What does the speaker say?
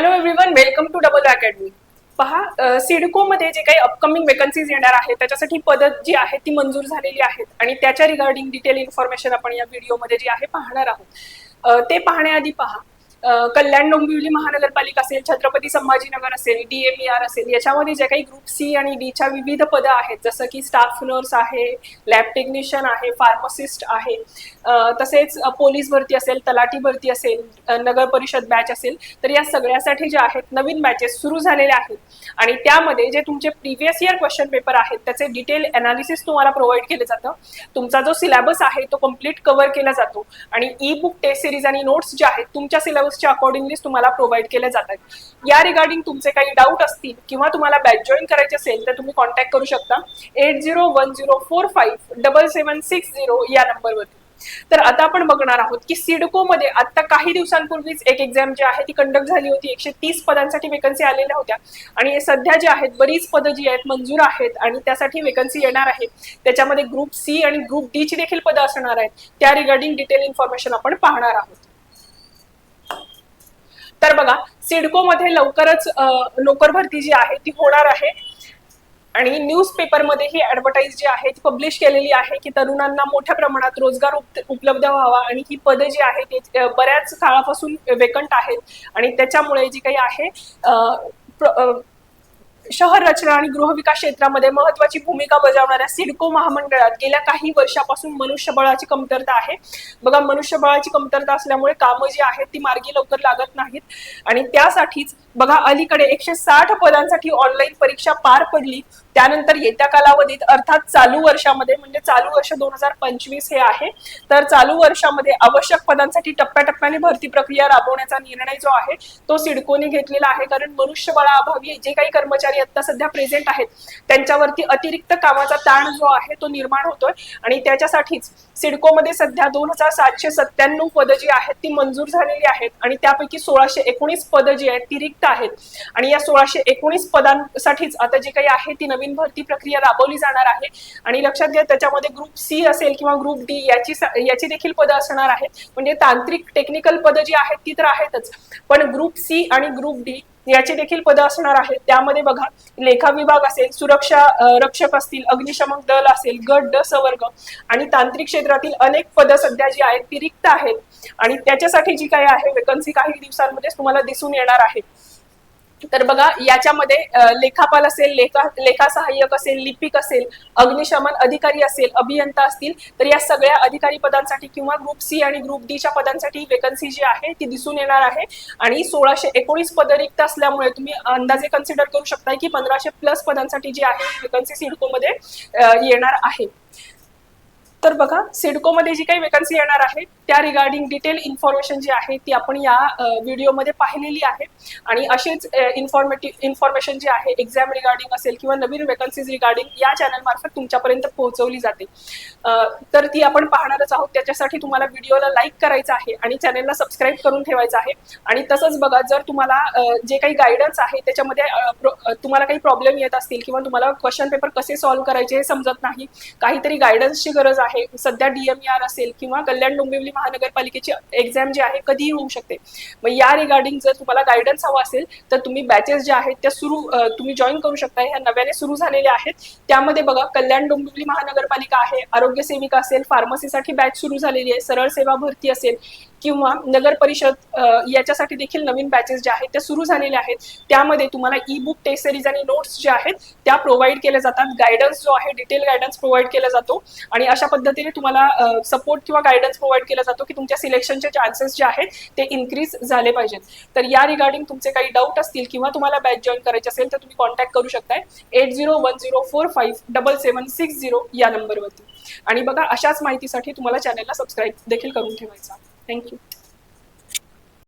Hello everyone welcome to double academy पहा सिडको मध्ये जे काही अपकमिंग वेकन्सीज येणार आहेत त्याच्यासाठी पदत जी आहे ती मंजूर झालेली आहेत. आणि त्याच्या रिगार्डिंग डिटेल इन्फॉर्मेशन आपण या व्हिडिओमध्ये जी आहे पाहणार आहोत. ते पाहण्याआधी पहा कल्याण डोंबिवली महानगरपालिका असेल छत्रपती संभाजीनगर असेल डीएमईआर असेल याच्यामध्ये जे काही ग्रुप सी आणि डीच्या विविध पदं आहेत जसं की स्टाफ नर्स आहे लॅब टेक्निशियन आहे फार्मासिस्ट आहे तसेच पोलीस भरती असेल तलाठी भरती असेल नगर परिषद बॅच असेल तर या सगळ्यासाठी जे आहेत नवीन बॅचेस सुरू झालेले आहेत. आणि त्यामध्ये जे तुमचे प्रिव्हियस इयर क्वेश्चन पेपर आहेत त्याचे डिटेल अनालिसिस तुम्हाला प्रोव्हाइड केलं जातं. तुमचा जो सिलेबस आहे तो कंप्लीट कव्हर केला जातो. आणि ई बुक टेस्ट सिरीज आणि नोट्स जे आहेत तुमच्या सिलेबसच्या अकॉर्डिंगली तुम्हाला प्रोव्हाइड केले जातात. या रिगार्डिंग तुमचे काही डाऊट असतील किंवा तुम्हाला बॅच जॉईन करायचे असेल तर तुम्ही कॉन्टॅक्ट करू शकता. Eight zero one zero four five double seven six zero या नंबरवरती तर आता आपण बघणार आहोत की सिडको मध्ये आता काही दिवसांपूर्वीच एक एक्झाम जी आहे ती कंडक्ट झाली होती. एकशे तीस पदांसाठी वेकन्सी आलेल्या होत्या. आणि सध्या जे आहेत बरीच पदं जी आहेत मंजूर आहेत आणि त्यासाठी वेकन्सी येणार आहे. त्याच्यामध्ये ग्रुप सी आणि ग्रुप डी ची देखील पदं असणार आहेत. त्या रिगार्डिंग डिटेल इन्फॉर्मेशन आपण पाहणार आहोत. तर बघा सिडको मध्ये लवकरच नोकर भरती जी आहे ती होणार आहे. आणि न्यूज पेपरमध्ये ही ऍडव्हर्टाईज जी आहे ती पब्लिश केलेली आहे की तरुणांना मोठ्या प्रमाणात रोजगार उप- उपलब्ध व्हावा. आणि ही पदे जी आहेत ती बऱ्याच काळापासून वेकंट आहेत. आणि त्याच्यामुळे जी काही आहे प्र- शहर रचना आणि गृहविकास क्षेत्रामध्ये महत्वाची भूमिका बजावणाऱ्या सिडको महामंडळात गेल्या काही वर्षापासून मनुष्यबळाची कमतरता आहे. बघा मनुष्यबळाची कमतरता असल्यामुळे कामं जी आहेत ती मार्गी लवकर लागत नाहीत. आणि त्यासाठीच बघा अलीकडे एकशे साठ पदांसाठी ऑनलाईन परीक्षा पार पडली. त्यानंतर येत्या कालावधीत अर्थात चालू वर्षामध्ये म्हणजे चालू वर्ष दोन हजार पंचवीस हे आहे तर चालू वर्षामध्ये आवश्यक पदांसाठी टप्प्याटप्प्याने भरती प्रक्रिया राबवण्याचा निर्णय जो आहे तो सिडकोने घेतलेला आहे. कारण मनुष्यबळाअभावी जे काही कर्मचारी आता सध्या प्रेझेंट आहेत. त्यांच्यावरती अतिरिक्त कामाचा ताण जो आहे तो निर्माण होतोय. आणि त्याच्यासाठीच सिडकोमध्ये सध्या दोन हजार सातशे सत्त्याण्णव पदं जी आहेत ती मंजूर झालेली आहेत आणि त्यापैकी सोळाशे एकोणीस पदं जी आहेत ती रिक्त आहेत. आणि या सोळाशे एकोणीस पदांसाठीच आता जी काही आहे ती नवीन भरती प्रक्रिया राबवली जाणार आहे. आणि लक्षात घ्या त्याच्यामध्ये ग्रुप सी असेल किंवा ग्रुप डी याची याची देखील पदं असणार आहेत. म्हणजे तांत्रिक टेक्निकल पदं जी आहेत ती तर आहेतच. पण ग्रुप सी आणि ग्रुप डी याची देखील पदं असणार आहेत. त्यामध्ये बघा लेखा विभाग असेल सुरक्षा रक्षक असतील अग्निशमक दल असेल गट ड सवर्ग आणि तांत्रिक क्षेत्र क्षेत्रातील अनेक पदं सध्या जी आहेत ती रिक्त आहेत. आणि त्याच्यासाठी जी काही आहे वेकन्सी काही दिवसांमध्ये तुम्हाला दिसून येणार आहे. तर बघा याच्यामध्ये लेखापाल असेल लेखा लेखा सहाय्यक असेल लिपिक असेल अग्निशमन अधिकारी असेल अभियंता असतील तर या सगळ्या अधिकारी पदांसाठी किंवा ग्रुप सी आणि ग्रुप डीच्या पदांसाठी वेकन्सी जी आहे ती दिसून येणार आहे. आणि सोळाशे एकोणीस पद रिक्त असल्यामुळे तुम्ही अंदाजे कन्सिडर करू शकता की पंधराशे प्लस पदांसाठी जी आहे वेकन्सी सिडकोमध्ये येणार आहे. तर बघा सिडकोमध्ये जी काही वेकन्सी येणार आहे त्या रिगार्डिंग डिटेल इन्फॉर्मेशन जी आहे ती आपण या व्हिडिओमध्ये पाहिलेली आहे. आणि अशीच इन्फॉर्मेटिव्ह इन्फॉर्मेशन जी आहे एक्झाम रिगार्डिंग असेल किंवा नवीन वेकन्सीज रिगार्डिंग या चॅनलमार्फत तुमच्यापर्यंत पोहोचवली जाते. तर ती आपण पाहणारच आहोत. त्याच्यासाठी तुम्हाला व्हिडिओला लाईक करायचा आहे आणि चॅनलला सबस्क्राईब करून ठेवायचं आहे. आणि तसंच बघा जर तुम्हाला जे काही गायडन्स आहे त्याच्यामध्ये तुम्हाला काही प्रॉब्लेम येत असतील किंवा तुम्हाला क्वेश्चन पेपर कसे सॉल्व्ह करायचे हे समजत नाही काहीतरी गायडन्सची गरज आहे सध्या डीएमआर असेल किंवा कल्याण डोंबिवली महानगरपालिकेची एक्झाम जी आहे कधीही होऊ शकते. मग या रिगार्डिंग जर तुम्हाला गायडन्स हवा असेल तर तुम्ही बॅचेस ज्या आहेत त्या सुरू तुम्ही जॉईन करू शकता. ह्या नव्याने सुरू झालेल्या आहेत. त्यामध्ये बघा कल्याण डोंबिवली महानगरपालिका आहे आरोग्य सेविका असेल फार्मसीसाठी बॅच सुरू झालेली आहे सरळ सेवा भरती असेल किंवा नगर परिषद याच्यासाठी देखील नवीन बॅचेस ज्या आहेत त्या सुरू झालेल्या आहेत. त्यामध्ये तुम्हाला ई बुक टेस्ट सिरीज आणि नोट्स जे आहेत त्या प्रोव्हाइड केल्या जातात. गायडन्स जो आहे डिटेल गायडन्स प्रोव्हाइड केला जातो. आणि अशा पद्धतीने तुम्हाला सपोर्ट किंवा गायडन्स प्रोव्हाइड केला जातो की तुमच्या सिलेक्शनचे चान्सेस जे आहेत ते इन्क्रीज झाले पाहिजेत. तर या रिगार्डिंग तुमचे काही डाऊट असतील किंवा तुम्हाला बॅच जॉईन करायचे असेल तर तुम्ही कॉन्टॅक्ट करू शकताय. Eight zero one zero four five double seven six zero या नंबरवरती आणि बघा अशाच माहितीसाठी तुम्हाला चॅनलला सबस्क्राईब देखील करून ठेवायचा. Thank you.